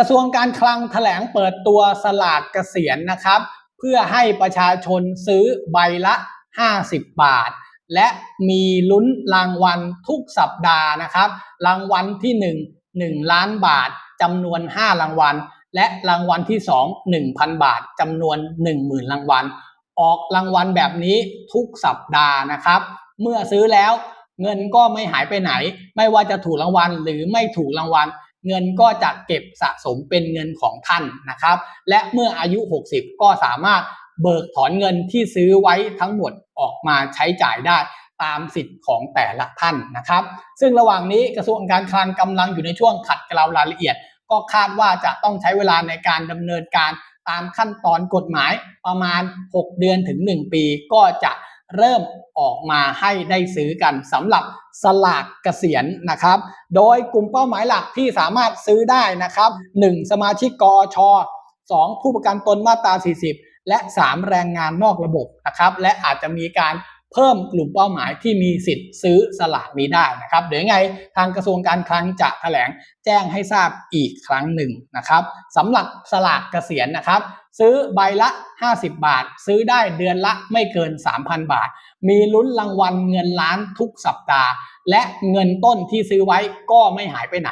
กระทรวงการคลังแถลงเปิดตัวสลากเกษียณนะครับ เพื่อให้ประชาชนซื้อใบละ 50 บาท และมีลุ้นรางวัลทุกสัปดาห์นะครับ รางวัลที่ 1 1 ล้านบาทจำนวน 5 รางวัล และรางวัลที่ 2 1,000 บาทจำนวน 10,000 รางวัล ออกรางวัลแบบนี้ทุกสัปดาห์นะครับ เมื่อซื้อแล้วเงินก็ไม่หายไปไหน ไม่ว่าจะถูกรางวัลหรือไม่ถูกรางวัล เงินก็จะเก็บสะสมเป็นเงินของท่านนะครับ และเมื่ออายุ 60 ก็สามารถเบิกถอนเงินที่ซื้อไว้ทั้งหมดออกมาใช้จ่ายได้ตามสิทธิ์ของแต่ละท่านนะครับ ซึ่งระหว่างนี้กระทรวงการคลังกำลังอยู่ในช่วงขัดเกลารายละเอียด ก็คาดว่าจะต้องใช้เวลาในการดำเนินการตามขั้นตอนกฎหมายประมาณ 6 เดือนถึง 1 ปีก็จะ เริ่มออกมาให้ได้ซื้อกันสำหรับสลากเกษียณนะครับ โดยกลุ่มเป้าหมายหลักที่สามารถซื้อได้นะครับ 1. สมาชิกกอช 2. ผู้ประกันตนมาตรา 40 และ 3 แรงงานนอกระบบนะครับ และอาจจะมีการ เพิ่มกลุ่มเป้าหมายที่มีสิทธิ์ซื้อสลากนี้ได้นะครับเดี๋ยวไงทางกระทรวงการคลังจะแถลงแจ้งให้ทราบอีกครั้งหนึ่งนะครับสำหรับสลากเกษียณนะครับ ซื้อใบละ 50 บาท ซื้อได้เดือนละไม่เกิน 3,000 บาท มีลุ้นรางวัลเงินล้านทุกสัปดาห์ และเงินต้นที่ซื้อไว้ก็ไม่หายไปไหน